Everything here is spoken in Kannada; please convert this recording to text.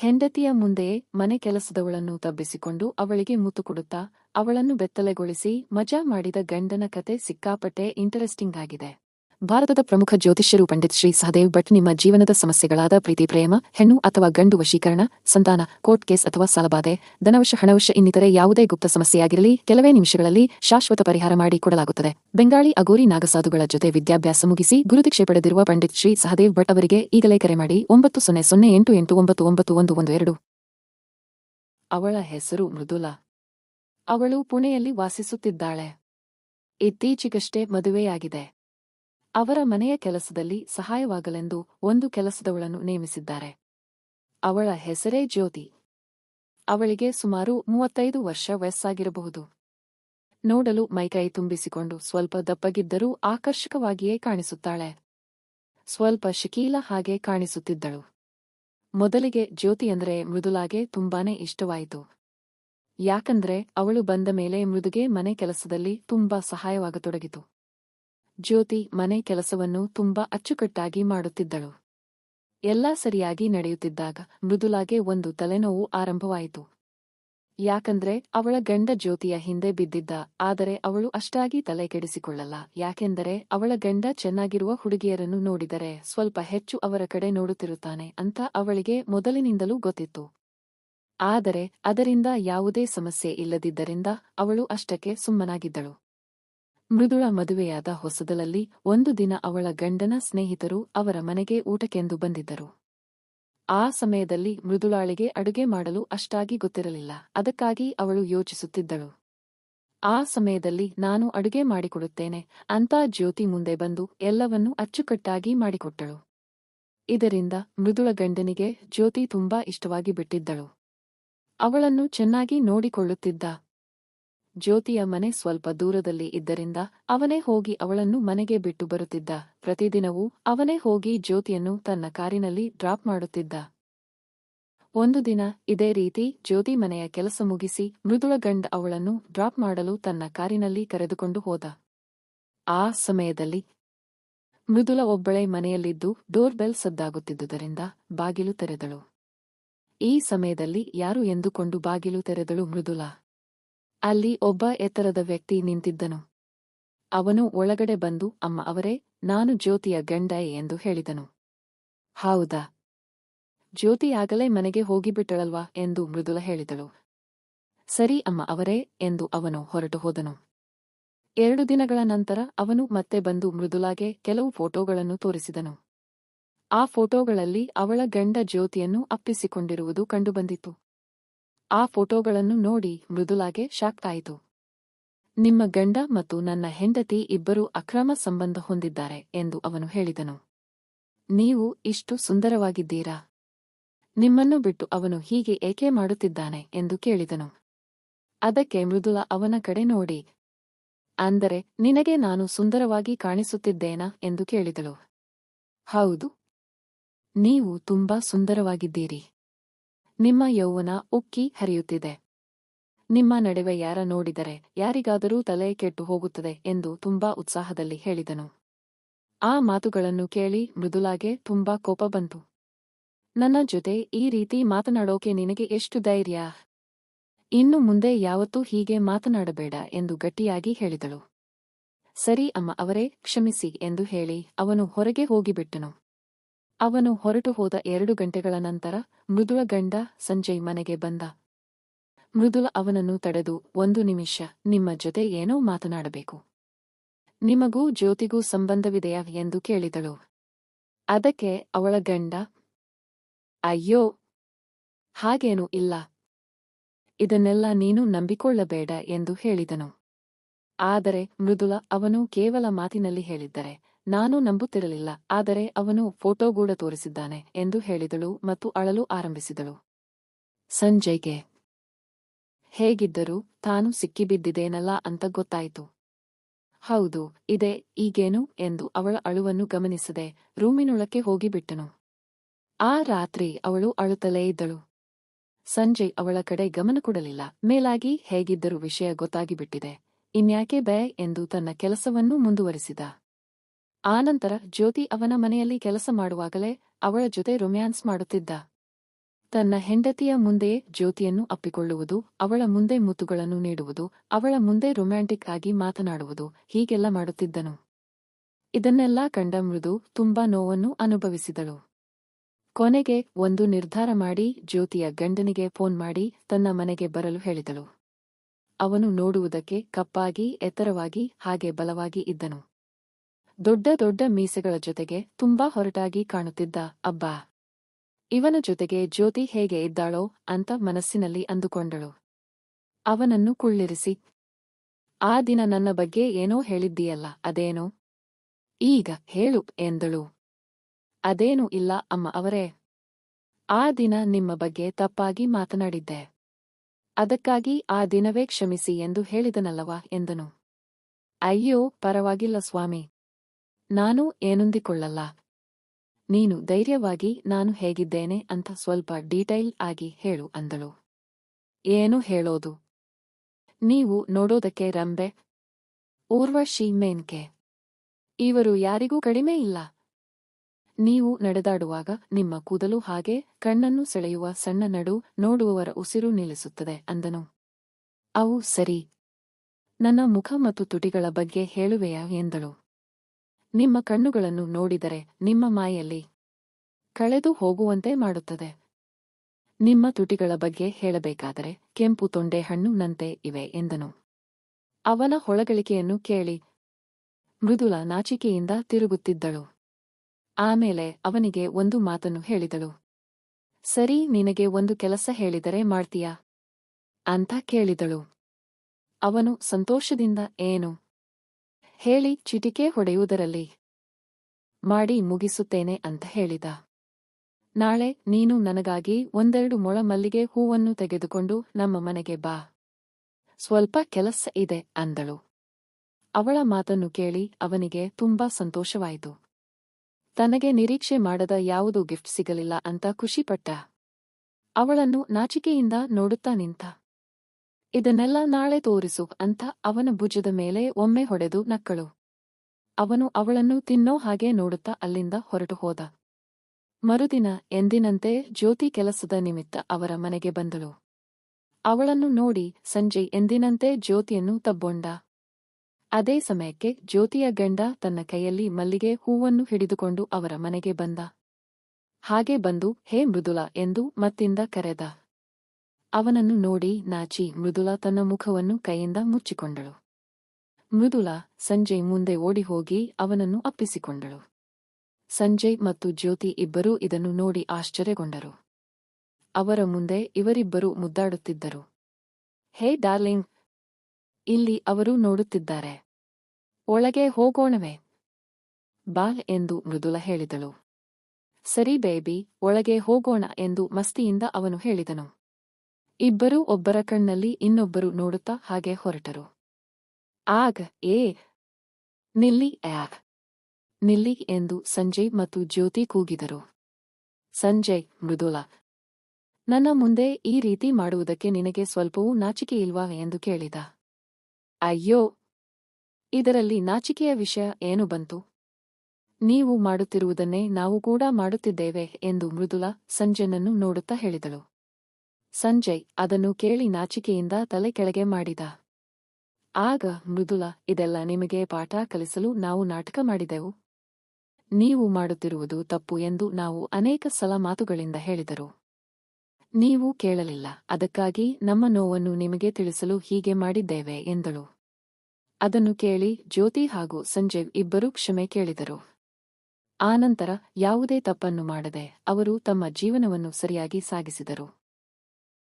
ಹೆಂಡತಿಯ ಮುಂದೆಯೇ ಮನೆ ಕೆಲಸದವಳನ್ನು ತಬ್ಬಿಸಿಕೊಂಡು ಅವಳಿಗೆ ಮುತ್ತು ಕೊಡುತ್ತಾ, ಅವಳನ್ನು ಬೆತ್ತಲೆಗೊಳಿಸಿ ಮಜಾ ಮಾಡಿದ ಗಂಡನ ಕತೆ ಸಿಕ್ಕಾಪಟ್ಟೆ ಇಂಟರೆಸ್ಟಿಂಗ್ ಆಗಿದೆ. ಭಾರತದ ಪ್ರಮುಖ ಜ್ಯೋತಿಷ್ಯರು ಪಂಡಿತ್ ಶ್ರೀ ಸಹದೇವ್ ಭಟ್ ನಿಮ್ಮ ಜೀವನದ ಸಮಸ್ಯೆಗಳಾದ ಪ್ರೀತಿ, ಪ್ರೇಮ, ಹೆಣ್ಣು ಅಥವಾ ಗಂಡು ವಶೀಕರಣ, ಸಂತಾನ, ಕೋರ್ಟ್ ಕೇಸ್ ಅಥವಾ ಸಾಲಬಾಧೆ, ಧನವಶ, ಹಣವಶ ಇನ್ನಿತರೆ ಯಾವುದೇ ಗುಪ್ತ ಸಮಸ್ಯೆಯಾಗಿರಲಿ, ಕೆಲವೇ ನಿಮಿಷಗಳಲ್ಲಿ ಶಾಶ್ವತ ಪರಿಹಾರ ಮಾಡಿ ಕೊಡಲಾಗುತ್ತದೆ. ಬೆಂಗಾಳಿ, ಅಗೋರಿ, ನಾಗಸಾಧುಗಳ ಜೊತೆ ವಿದ್ಯಾಭ್ಯಾಸ ಮುಗಿಸಿ ಗುರುದೀಕ್ಷೆ ಪಡೆದಿರುವ ಪಂಡಿತ್ ಶ್ರೀ ಸಹದೇವ್ ಭಟ್ ಅವರಿಗೆ ಈಗಲೇ ಕರೆ ಮಾಡಿ ಒಂಬತ್ತು ಸೊನ್ನೆ ಸೊನ್ನೆ ಎಂಟು ಎಂಟು ಒಂಬತ್ತು ಒಂಬತ್ತು ಒಂದು ಒಂದು ಎರಡು. ಅವಳ ಹೆಸರು ಮೃದುಲಾ. ಅವಳು ಪುಣೆಯಲ್ಲಿ ವಾಸಿಸುತ್ತಿದ್ದಾಳೆ. ಇತ್ತೀಚೆಗಷ್ಟೇ ಮದುವೆಯಾಗಿದೆ. ಅವರ ಮನೆಯ ಕೆಲಸದಲ್ಲಿ ಸಹಾಯವಾಗಲೆಂದು ಒಂದು ಕೆಲಸದವಳನ್ನು ನೇಮಿಸಿದ್ದಾರೆ. ಅವಳ ಹೆಸರೇ ಜ್ಯೋತಿ. ಅವಳಿಗೆ ಸುಮಾರು ಮೂವತ್ತೈದು ವರ್ಷ ವಯಸ್ಸಾಗಿರಬಹುದು. ನೋಡಲು ಮೈಕೈ ತುಂಬಿಸಿಕೊಂಡು ಸ್ವಲ್ಪ ದಪ್ಪಗಿದ್ದರೂ ಆಕರ್ಷಕವಾಗಿಯೇ ಕಾಣಿಸುತ್ತಾಳೆ. ಸ್ವಲ್ಪ ಶಕೀಲ ಹಾಗೆ ಕಾಣಿಸುತ್ತಿದ್ದಳು. ಮೊದಲಿಗೆ ಜ್ಯೋತಿ ಅಂದರೆ ಮೃದುಲಾಗೆ ತುಂಬಾನೇ ಇಷ್ಟವಾಯಿತು. ಯಾಕಂದ್ರೆ ಅವಳು ಬಂದ ಮೇಲೆ ಮೃದುಗೆ ಮನೆ ಕೆಲಸದಲ್ಲಿ ತುಂಬಾ ಸಹಾಯವಾಗತೊಡಗಿತು. ಜ್ಯೋತಿ ಮನೆ ಕೆಲಸವನ್ನು ತುಂಬಾ ಅಚ್ಚುಕಟ್ಟಾಗಿ ಮಾಡುತ್ತಿದ್ದಳು. ಎಲ್ಲಾ ಸರಿಯಾಗಿ ನಡೆಯುತ್ತಿದ್ದಾಗ ಮೃದುಲಾಗೆ ಒಂದು ತಲೆನೋವು ಆರಂಭವಾಯಿತು. ಯಾಕಂದ್ರೆ ಅವಳ ಗಂಡ ಜ್ಯೋತಿಯ ಹಿಂದೆ ಬಿದ್ದಿದ್ದ, ಆದರೆ ಅವಳು ಅಷ್ಟಾಗಿ ತಲೆ ಕೆಡಿಸಿಕೊಳ್ಳಲ್ಲ. ಯಾಕೆಂದರೆ ಅವಳ ಗಂಡ ಚೆನ್ನಾಗಿರುವ ಹುಡುಗಿಯರನ್ನು ನೋಡಿದರೆ ಸ್ವಲ್ಪ ಹೆಚ್ಚು ಅವರ ಕಡೆ ನೋಡುತ್ತಿರುತ್ತಾನೆ ಅಂತ ಅವಳಿಗೆ ಮೊದಲಿನಿಂದಲೂ ಗೊತ್ತಿತ್ತು. ಆದರೆ ಅದರಿಂದ ಯಾವುದೇ ಸಮಸ್ಯೆ ಇಲ್ಲದಿದ್ದರಿಂದ ಅವಳು ಅಷ್ಟಕ್ಕೆ ಸುಮ್ಮನಾಗಿದ್ದಳು. ಮೃದುಳ ಮದುವೆಯಾದ ಹೊಸದಲಲ್ಲಿ ಒಂದು ದಿನ ಅವಳ ಗಂಡನ ಸ್ನೇಹಿತರು ಅವರ ಮನೆಗೆ ಊಟಕ್ಕೆಂದು ಬಂದಿದ್ದರು. ಆ ಸಮಯದಲ್ಲಿ ಮೃದುಳಾಳಿಗೆ ಅಡುಗೆ ಮಾಡಲು ಅಷ್ಟಾಗಿ ಗೊತ್ತಿರಲಿಲ್ಲ. ಅದಕ್ಕಾಗಿ ಅವಳು ಯೋಚಿಸುತ್ತಿದ್ದಳು. ಆ ಸಮಯದಲ್ಲಿ ನಾನು ಅಡುಗೆ ಮಾಡಿಕೊಡುತ್ತೇನೆ, ಅಂತ ಜ್ಯೋತಿ ಮುಂದೆ ಬಂದು ಎಲ್ಲವನ್ನೂ ಅಚ್ಚುಕಟ್ಟಾಗಿ ಮಾಡಿಕೊಟ್ಟಳು. ಇದರಿಂದ ಮೃದುಳ ಗಂಡನಿಗೆ ಜ್ಯೋತಿ ತುಂಬಾ ಇಷ್ಟವಾಗಿ ಬಿಟ್ಟಿದ್ದಳು. ಅವಳನ್ನು ಚೆನ್ನಾಗಿ ನೋಡಿಕೊಳ್ಳುತ್ತಿದ್ದ ಜ್ಯೋತಿಯ ಮನೆ ಸ್ವಲ್ಪ ದೂರದಲ್ಲಿ ಇದ್ದರಿಂದ ಅವನೇ ಹೋಗಿ ಅವಳನ್ನು ಮನೆಗೆ ಬಿಟ್ಟು ಬರುತ್ತಿದ್ದ. ಪ್ರತಿದಿನವೂ ಅವನೇ ಹೋಗಿ ಜ್ಯೋತಿಯನ್ನು ತನ್ನ ಕಾರಿನಲ್ಲಿ ಡ್ರಾಪ್ ಮಾಡುತ್ತಿದ್ದ. ಒಂದು ದಿನ ಇದೇ ರೀತಿ ಜ್ಯೋತಿ ಮನೆಯ ಕೆಲಸ ಮುಗಿಸಿ ಮೃದುಳ ಗಂಡ ಅವಳನ್ನು ಡ್ರಾಪ್ ಮಾಡಲು ತನ್ನ ಕಾರಿನಲ್ಲಿ ಕರೆದುಕೊಂಡು ಹೋದ. ಆ ಸಮಯದಲ್ಲಿ ಮೃದುಲ ಒಬ್ಬಳೇ ಮನೆಯಲ್ಲಿದ್ದು ಡೋರ್ ಬೆಲ್ ಸದ್ದಾಗುತ್ತಿದ್ದುದರಿಂದ ಬಾಗಿಲು ತೆರೆದಳು. ಈ ಸಮಯದಲ್ಲಿ ಯಾರು ಎಂದುಕೊಂಡು ಬಾಗಿಲು ತೆರೆದಳು ಮೃದುಲಾ ಅಲ್ಲಿ ಒಬ್ಬ ಎತ್ತರದ ವ್ಯಕ್ತಿ ನಿಂತಿದ್ದನು. ಅವನು ಒಳಗಡೆ ಬಂದು, ಅಮ್ಮ ಅವರೇ, ನಾನು ಜ್ಯೋತಿಯ ಗಂಡ ಎಂದು ಹೇಳಿದನು. ಹೌದಾ? ಜ್ಯೋತಿಯಾಗಲೇ ಮನೆಗೆ ಹೋಗಿಬಿಟ್ಟಳಲ್ವಾ? ಎಂದು ಮೃದುಲ ಹೇಳಿದಳು. ಸರಿ ಅಮ್ಮ ಅವರೇ, ಎಂದು ಅವನು ಹೊರಟು ಹೋದನು. ಎರಡು ದಿನಗಳ ನಂತರ ಅವನು ಮತ್ತೆ ಬಂದು ಮೃದುಲಾಗೆ ಕೆಲವು ಫೋಟೋಗಳನ್ನು ತೋರಿಸಿದನು. ಆ ಫೋಟೋಗಳಲ್ಲಿ ಅವಳ ಗಂಡ ಜ್ಯೋತಿಯನ್ನು ಅಪ್ಪಿಸಿಕೊಂಡಿರುವುದು ಕಂಡುಬಂದಿತು. ಆ ಫೋಟೋಗಳನ್ನು ನೋಡಿ ಮೃದುಲಾಗೆ ಶಾಕ್ ನಿಮ್ಮ ಗಂಡ ಮತ್ತು ನನ್ನ ಹೆಂಡತಿ ಇಬ್ಬರೂ ಅಕ್ರಮ ಸಂಬಂಧ ಹೊಂದಿದ್ದಾರೆ ಎಂದು ಅವನು ಹೇಳಿದನು. ನೀವು ಇಷ್ಟು ಸುಂದರವಾಗಿದ್ದೀರಾ? ನಿಮ್ಮನ್ನು ಬಿಟ್ಟು ಅವನು ಹೀಗೆ ಏಕೆ ಮಾಡುತ್ತಿದ್ದಾನೆ ಎಂದು ಕೇಳಿದನು. ಅದಕ್ಕೆ ಮೃದುಲ ಅವನ ಕಡೆ ನೋಡಿ. ಅಂದರೆ, ನಿನಗೆ ನಾನು ಸುಂದರವಾಗಿ ಕಾಣಿಸುತ್ತಿದ್ದೇನಾ ಎಂದು ಕೇಳಿದಳು. ಹೌದು. ನೀವು ತುಂಬಾ ಸುಂದರವಾಗಿದ್ದೀರಿ. ನಿಮ್ಮ ಯೌವನ ಉಕ್ಕಿ ಹರಿಯುತ್ತಿದೆ. ನಿಮ್ಮ ನಡುವೆ ಯಾರ ನೋಡಿದರೆ ಯಾರಿಗಾದರೂ ತಲೆ ಕೆಟ್ಟು ಹೋಗುತ್ತದೆ ಎಂದು ತುಂಬಾ ಉತ್ಸಾಹದಲ್ಲಿ ಹೇಳಿದನು. ಆ ಮಾತುಗಳನ್ನು ಕೇಳಿ ಮೃದುಲಾಗೆ ತುಂಬಾ ಕೋಪ ಬಂತು. ನನ್ನ ಜೊತೆ ಈ ರೀತಿ ಮಾತನಾಡೋಕೆ ನಿನಗೆ ಎಷ್ಟು ಧೈರ್ಯ? ಇನ್ನು ಮುಂದೆ ಯಾವತ್ತೂ ಹೀಗೆ ಮಾತನಾಡಬೇಡ ಎಂದು ಗಟ್ಟಿಯಾಗಿ ಹೇಳಿದಳು. ಸರಿ ಅಮ್ಮ ಅವರೇ, ಕ್ಷಮಿಸಿ ಎಂದು ಹೇಳಿ ಅವನು ಹೊರಗೆ ಹೋಗಿಬಿಟ್ಟನು. ಅವನು ಹೊರಟು ಹೋದ ಎರಡು ಗಂಟೆಗಳ ನಂತರ ಮೃದುಳ ಗಂಡ ಸಂಜಯ್ ಮನೆಗೆ ಬಂದ. ಮೃದುಲ ಅವನನ್ನು ತಡೆದು, ಒಂದು ನಿಮಿಷ, ನಿಮ್ಮ ಜೊತೆ ಏನೋ ಮಾತನಾಡಬೇಕು. ನಿಮಗೂ ಜ್ಯೋತಿಗೂ ಸಂಬಂಧವಿದೆಯಾ? ಎಂದು ಕೇಳಿದಳು. ಅದಕ್ಕೆ ಅವಳ ಗಂಡ? ಅಯ್ಯೋ! ಹಾಗೇನೂ ಇಲ್ಲ. ಇದನ್ನೆಲ್ಲ ನೀನು ನಂಬಿಕೊಳ್ಳಬೇಡ ಎಂದು ಹೇಳಿದನು. ಆದರೆ ಮೃದುಲ ಅವನು ಕೇವಲ ಮಾತಿನಲ್ಲಿ ಹೇಳಿದ್ದರೆ ನಾನು ನಂಬುತ್ತಿರಲಿಲ್ಲ, ಆದರೆ ಅವನು ಫೋಟೋಗೂಡ ತೋರಿಸಿದ್ದಾನೆ ಎಂದು ಹೇಳಿದಳು ಮತ್ತು ಅಳಲು ಆರಂಭಿಸಿದಳು. ಸಂಜಯ್ಗೆ ಹೇಗಿದ್ದರೂ ತಾನು ಸಿಕ್ಕಿಬಿದ್ದಿದೇನಲ್ಲ ಅಂತ ಗೊತ್ತಾಯಿತು. ಹೌದು, ಇದೆ, ಈಗೇನು ಎಂದು ಅವಳ ಅಳುವನ್ನು ಗಮನಿಸದೆ ರೂಮಿನೊಳಕ್ಕೆ ಹೋಗಿಬಿಟ್ಟನು. ಆ ರಾತ್ರಿ ಅವಳು ಅಳುತ್ತಲೇ ಇದ್ದಳು. ಸಂಜಯ್ ಅವಳ ಕಡೆ ಗಮನ ಕೊಡಲಿಲ್ಲ, ಮೇಲಾಗಿ ಹೇಗಿದ್ದರೂ ವಿಷಯ ಗೊತ್ತಾಗಿಬಿಟ್ಟಿದೆ, ಇನ್ಯಾಕೆ ಬೇ ಎಂದು ತನ್ನ ಕೆಲಸವನ್ನೂ ಮುಂದುವರಿಸಿದ. ಆನಂತರ ಜ್ಯೋತಿ ಅವನ ಮನೆಯಲ್ಲಿ ಕೆಲಸ ಮಾಡುವಾಗಲೇ ಅವಳ ಜೊತೆ ರೊಮ್ಯಾನ್ಸ್ ಮಾಡುತ್ತಿದ್ದ. ತನ್ನ ಹೆಂಡತಿಯ ಮುಂದೆಯೇ ಜ್ಯೋತಿಯನ್ನು ಅಪ್ಪಿಕೊಳ್ಳುವುದು, ಅವಳ ಮುಂದೆ ಮುತ್ತುಗಳನ್ನು ನೀಡುವುದು, ಅವಳ ಮುಂದೆ ರೊಮ್ಯಾಂಟಿಕ್ ಆಗಿ ಮಾತನಾಡುವುದು ಹೀಗೆಲ್ಲ ಮಾಡುತ್ತಿದ್ದನು. ಇದನ್ನೆಲ್ಲ ಕಂಡ ಮೃದು ತುಂಬಾ ನೋವನ್ನು ಅನುಭವಿಸಿದಳು. ಕೊನೆಗೆ ಒಂದು ನಿರ್ಧಾರ ಮಾಡಿ ಜ್ಯೋತಿಯ ಗಂಡನಿಗೆ ಫೋನ್ ಮಾಡಿ ತನ್ನ ಮನೆಗೆ ಬರಲು ಹೇಳಿದಳು. ಅವನು ನೋಡುವುದಕ್ಕೆ ಕಪ್ಪಾಗಿ, ಎತ್ತರವಾಗಿ, ಹಾಗೆ ಬಲವಾಗಿ ಇದ್ದನು. ದೊಡ್ಡ ದೊಡ್ಡ ಮೀಸೆಗಳ ಜೊತೆಗೆ ತುಂಬಾ ಹೊರಟಾಗಿ ಕಾಣುತ್ತಿದ್ದ ಅಬ್ಬಾ. ಇವನ ಜೊತೆಗೆ ಜ್ಯೋತಿ ಹೇಗೆ ಇದ್ದಾಳೋ ಅಂತ ಮನಸ್ಸಿನಲ್ಲಿ ಅಂದುಕೊಂಡಳು. ಅವನನ್ನು ಕುಳ್ಳಿರಿಸಿ, ಆ ದಿನ ನನ್ನ ಬಗ್ಗೆ ಏನೋ ಹೇಳಿದ್ದೀಯಲ್ಲ, ಅದೇನೋ? ಈಗ ಹೇಳು, ಎಂದಳು. ಅದೇನು ಇಲ್ಲ, ಅಮ್ಮ ಅವರೇ. ಆ ದಿನ ನಿಮ್ಮ ಬಗ್ಗೆ ತಪ್ಪಾಗಿ ಮಾತನಾಡಿದ್ದೆ. ಅದಕ್ಕಾಗಿ ಆ ದಿನವೇ ಕ್ಷಮಿಸಿ ಎಂದು ಹೇಳಿದನಲ್ಲವಾ? ಎಂದನು. ಅಯ್ಯೋ, ಪರವಾಗಿಲ್ಲ ಸ್ವಾಮಿ. ನಾನು ಏನೊಂದಿಕೊಳ್ಳಲ್ಲ. ನೀನು ಧೈರ್ಯವಾಗಿ ನಾನು ಹೇಗಿದ್ದೇನೆ ಅಂತ ಸ್ವಲ್ಪ ಡೀಟೈಲ್ ಆಗಿ ಹೇಳು ಅಂದಳು. ಏನು ಹೇಳೋದು? ನೀವು ನೋಡೋದಕ್ಕೆ ರಂಬೆ? ಊರ್ವಶಿ ಮೇನ್ಕೆ? ಇವರು ಯಾರಿಗೂ ಕಡಿಮೆ ಇಲ್ಲ. ನೀವು ನಡೆದಾಡುವಾಗ ನಿಮ್ಮ ಕೂದಲು ಹಾಗೆ ಕಣ್ಣನ್ನು ಸೆಳೆಯುವ ಸಣ್ಣ ನಡು ನೋಡುವವರ ಉಸಿರು ನಿಲ್ಲಿಸುತ್ತದೆ ಅಂದನು. ಅವು ಸರಿ. ನನ್ನ ಮುಖ ಮತ್ತು ತುಟಿಗಳ ಬಗ್ಗೆ ಹೇಳುವೆಯಾ ಎಂದಳು. ನಿಮ್ಮ ಕಣ್ಣುಗಳನ್ನು ನೋಡಿದರೆ ನಿಮ್ಮ ಮಾಯಲ್ಲಿ ಕಳೆದು ಹೋಗುವಂತೆ ಮಾಡುತ್ತದೆ. ನಿಮ್ಮ ತುಟಿಗಳ ಬಗ್ಗೆ ಹೇಳಬೇಕಾದರೆ ಕೆಂಪು ತೊಂಡೆ ಹಣ್ಣುನಂತೆ ಇವೆ ಎಂದನು. ಅವನ ಹೊಳಗಳಿಕೆಯನ್ನು ಕೇಳಿ ಮೃದುಲ ನಾಚಿಕೆಯಿಂದ ತಿರುಗುತ್ತಿದ್ದಳು. ಆಮೇಲೆ ಅವನಿಗೆ ಒಂದು ಮಾತನ್ನು ಹೇಳಿದಳು. ಸರಿ, ನಿನಗೆ ಒಂದು ಕೆಲಸ ಹೇಳಿದರೆ ಮಾಡ್ತೀಯಾ? ಅಂತ ಕೇಳಿದಳು. ಅವನು ಸಂತೋಷದಿಂದ, ಏನು? ಹೇಳಿ ಚಿಟಿಕೆ ಹೊಡೆಯುವುದರಲ್ಲಿ. ಮಾಡಿ ಮುಗಿಸುತ್ತೇನೆ ಅಂತ ಹೇಳಿದ. ನಾಳೆ ನೀನು ನನಗಾಗಿ ಒಂದೆರಡು ಮೊಳ ಮಲ್ಲಿಗೆ ಹೂವನ್ನು ತೆಗೆದುಕೊಂಡು ನಮ್ಮ ಮನೆಗೆ ಬಾ. ಸ್ವಲ್ಪ ಕೆಲಸ ಇದೆ ಅಂದಳು. ಅವಳ ಮಾತನ್ನು ಕೇಳಿ ಅವನಿಗೆ ತುಂಬಾ ಸಂತೋಷವಾಯಿತು. ತನಗೆ ನಿರೀಕ್ಷೆ ಮಾಡದ ಯಾವುದೂ ಗಿಫ್ಟ್ ಸಿಗಲಿಲ್ಲ ಅಂತ ಖುಷಿಪಟ್ಟ. ಅವಳನ್ನು ನಾಚಿಕೆಯಿಂದ ನೋಡುತ್ತಾ ನಿಂತ. ಇದನ್ನೆಲ್ಲ ನಾಳೆ ತೋರಿಸು ಅಂತ ಅವನ ಭುಜದ ಮೇಲೆ ಒಮ್ಮೆ ಹೊಡೆದು ನಕ್ಕಳು. ಅವನು ಅವಳನ್ನು ತಿನ್ನೋ ಹಾಗೆ ನೋಡುತ್ತಾ ಅಲ್ಲಿಂದ ಹೊರಟು ಹೋದ. ಮರುದಿನ ಎಂದಿನಂತೆ ಜ್ಯೋತಿ ಕೆಲಸದ ನಿಮಿತ್ತ ಅವರ ಮನೆಗೆ ಬಂದಳು. ಅವಳನ್ನು ನೋಡಿ ಸಂಜೆ ಎಂದಿನಂತೆ ಜ್ಯೋತಿಯನ್ನು ತಬ್ಬೊಂಡ. ಅದೇ ಸಮಯಕ್ಕೆ ಜ್ಯೋತಿಯ ಗಂಡ ತನ್ನ ಕೈಯಲ್ಲಿ ಮಲ್ಲಿಗೆ ಹೂವನ್ನು ಹಿಡಿದುಕೊಂಡು ಅವರ ಮನೆಗೆ ಬಂದ. ಹಾಗೆ ಬಂದು, ಹೇ ಮೃದುಲ ಎಂದು ಮತ್ತಿಂದ ಕರೆದ. ಅವನನ್ನು ನೋಡಿ ನಾಚಿ ಮೃದುಲಾ ತನ್ನ ಮುಖವನ್ನು ಕೈಯಿಂದ ಮುಚ್ಚಿಕೊಂಡಳು. ಮೃದುಲಾ ಸಂಜಯ್ ಮುಂದೆ ಓಡಿ ಹೋಗಿ ಅವನನ್ನು ಅಪ್ಪಿಸಿಕೊಂಡಳು. ಸಂಜಯ್ ಮತ್ತು ಜ್ಯೋತಿ ಇಬ್ಬರೂ ಇದನ್ನು ನೋಡಿ ಆಶ್ಚರ್ಯಗೊಂಡರು. ಅವರ ಮುಂದೆ ಇವರಿಬ್ಬರೂ ಮುದ್ದಾಡುತ್ತಿದ್ದರು. ಹೇ ಡಾರ್ಲಿಂಗ್! ಇಲ್ಲಿ ಅವರು ನೋಡುತ್ತಿದ್ದಾರೆ. ಒಳಗೆ ಹೋಗೋಣವೇ? ಬಾಲ್ ಎಂದು ಮೃದುಲ ಹೇಳಿದಳು. ಸರಿ ಬೇಬಿ, ಒಳಗೆ ಹೋಗೋಣ ಎಂದು ಮಸ್ತಿಯಿಂದ ಅವನು ಹೇಳಿದನು. ಇಬ್ಬರೂ ಒಬ್ಬರ ಕಣ್ಣಲ್ಲಿ ಇನ್ನೊಬ್ಬರು ನೋಡುತ್ತಾ ಹಾಗೆ ಹೊರಟರು. ಆಗ, ಏ, ನಿಲ್ಲಿ, ಆಗ್. ನಿಲ್ಲಿ ಎಂದು ಸಂಜಯ್ ಮತ್ತು ಜ್ಯೋತಿ ಕೂಗಿದರು. ಸಂಜಯ್, ಮೃದುಲ. ನನ್ನ ಮುಂದೆ ಈ ರೀತಿ ಮಾಡುವುದಕ್ಕೆ ನಿನಗೆ ಸ್ವಲ್ಪವೂ ನಾಚಿಕೆ ಇಲ್ವಾ ಎಂದು ಕೇಳಿದ. ಅಯ್ಯೋ! ಇದರಲ್ಲಿ ನಾಚಿಕೆಯ ವಿಷಯ ಏನು ಬಂತು? ನೀವು ಮಾಡುತ್ತಿರುವುದನ್ನೇ ನಾವು ಕೂಡ ಮಾಡುತ್ತಿದ್ದೇವೆ ಎಂದು ಮೃದುಲ ಸಂಜಯನನ್ನು ನೋಡುತ್ತಾ ಹೇಳಿದಳು. ಸಂಜಯ್ ಅದನ್ನು ಕೇಳಿ ನಾಚಿಕೆಯಿಂದ ತಲೆ ಕೆಳಗೆ ಮಾಡಿದ. ಆಗ ಮೃದುಲ, ಇದೆಲ್ಲ ನಿಮಗೆ ಪಾಠ ಕಲಿಸಲು ನಾವು ನಾಟಕ ಮಾಡಿದೆವು. ನೀವು ಮಾಡುತ್ತಿರುವುದು ತಪ್ಪು ಎಂದು ನಾವು ಅನೇಕ ಸಲ ಮಾತುಗಳಿಂದ ಹೇಳಿದರು. ನೀವು ಕೇಳಲಿಲ್ಲ, ಅದಕ್ಕಾಗಿ ನಮ್ಮ ನೋವನ್ನು ನಿಮಗೆ ತಿಳಿಸಲು ಹೀಗೆ ಮಾಡಿದ್ದೇವೆ ಎಂದಳು. ಅದನ್ನು ಕೇಳಿ ಜ್ಯೋತಿ ಹಾಗೂ ಸಂಜಯ್ ಇಬ್ಬರೂ ಕ್ಷಮೆ ಕೇಳಿದರು. ಆನಂತರ ಯಾವುದೇ ತಪ್ಪನ್ನು ಮಾಡದೆ ಅವರು ತಮ್ಮ ಜೀವನವನ್ನು ಸರಿಯಾಗಿ ಸಾಗಿಸಿದರು.